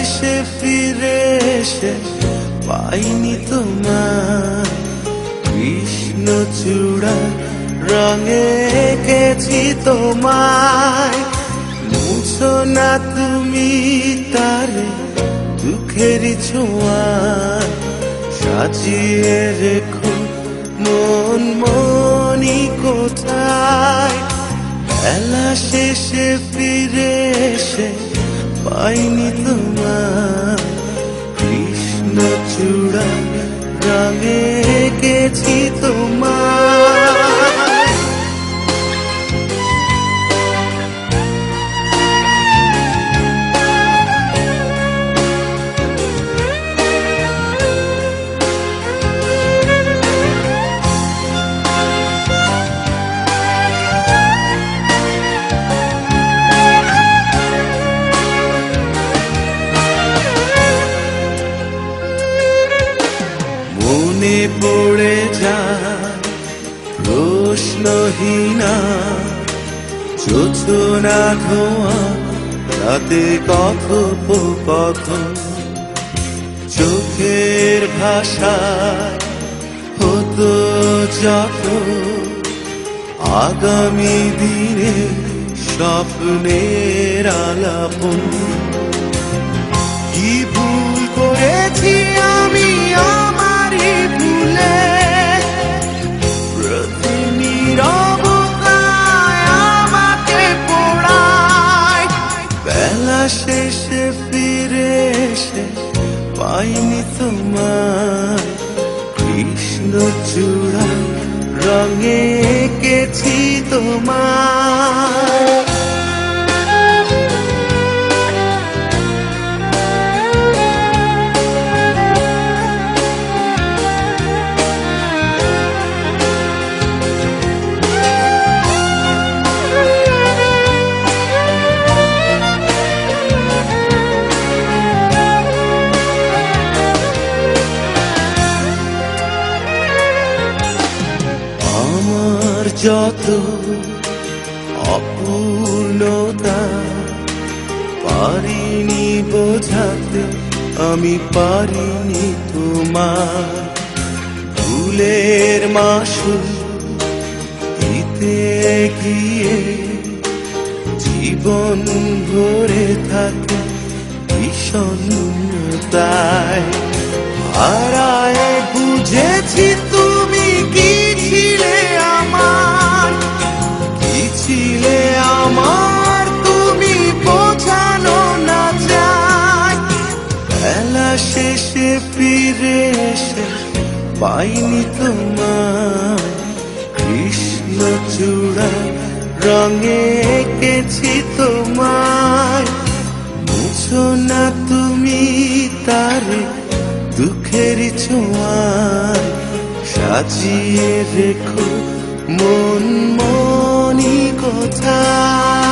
এসে পাইনি তোমার কৃষ্ণ চূড়া রঙে এঁকেছি তোমায়। মুছো না তুমি তারে দুঃখের ছোঁয়ায় সাজিয়ে রেখো মন মনি কোথায়? বেলা শেষে ফিরে এসে পাইনি তোমার কৃষ্ণ পড়ে যায়। প্রশ্নহীনা যোজনা ধোয়া, রাতে কথোপকথন। চোখের ভাষা হতো যত আগামী দিনে স্বপ্নের আলাপন। প্রতিনিরবতায় আমাকে পোড়ায়। বেলা ফিরে পাইনি কৃষ্ণ চূড়া রঙে এঁকেছি তোমার যত অপূর্ণতা, পারিনি বোঝাতে, আমি পারিনি তোমার ফুলের মাসুল দিতে গিয়ে জীবন ভরে থাকে বিষণ্ণতায়। হারায় বুঝেছি শেষে ফিরে এসে পাইনি তোমার কৃষ্ণ চূড়া রঙে এঁকেছি তোমায়। মুছো না তুমি তার দুঃখের ছোঁয়ায়। সাজিয়ে রেখো মন মনি কোথায়?